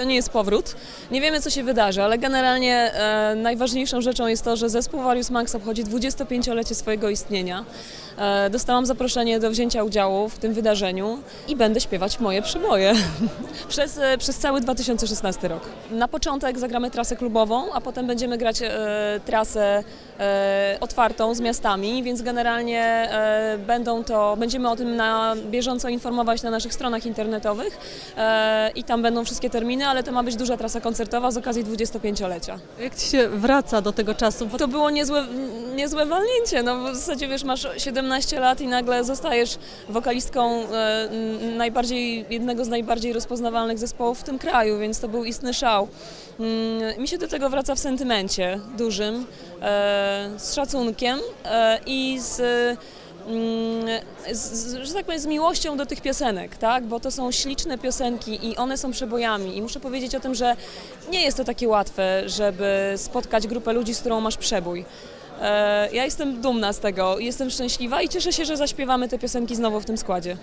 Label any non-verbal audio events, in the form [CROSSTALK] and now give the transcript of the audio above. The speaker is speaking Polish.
To nie jest powrót. Nie wiemy, co się wydarzy, ale generalnie e, najważniejszą rzeczą jest to, że zespół Various Max obchodzi 25-lecie swojego istnienia. E, dostałam zaproszenie do wzięcia udziału w tym wydarzeniu i będę śpiewać moje przeboje [LAUGHS] przez, e, przez cały 2016 rok. Na początek zagramy trasę klubową, a potem będziemy grać e, trasę e, otwartą z miastami, więc generalnie e, będą to, będziemy o tym na bieżąco informować na naszych stronach internetowych e, i tam będą wszystkie terminy, ale to ma być duża trasa koncertowa z okazji 25-lecia. Jak ci się wraca do tego czasu? Bo To było niezłe, niezłe walnięcie, no w zasadzie wiesz, masz 17 lat i nagle zostajesz wokalistką e, najbardziej, jednego z najbardziej rozpoznawalnych zespołów w tym kraju, więc to był istny szał. Mm, Mi się do tego wraca w sentymencie dużym, e, z szacunkiem e, i z z, z, że tak powiem, z miłością do tych piosenek, tak? Bo to są śliczne piosenki i one są przebojami. I muszę powiedzieć o tym, że nie jest to takie łatwe, żeby spotkać grupę ludzi, z którą masz przebój. E, Ja jestem dumna z tego, jestem szczęśliwa i cieszę się, że zaśpiewamy te piosenki znowu w tym składzie.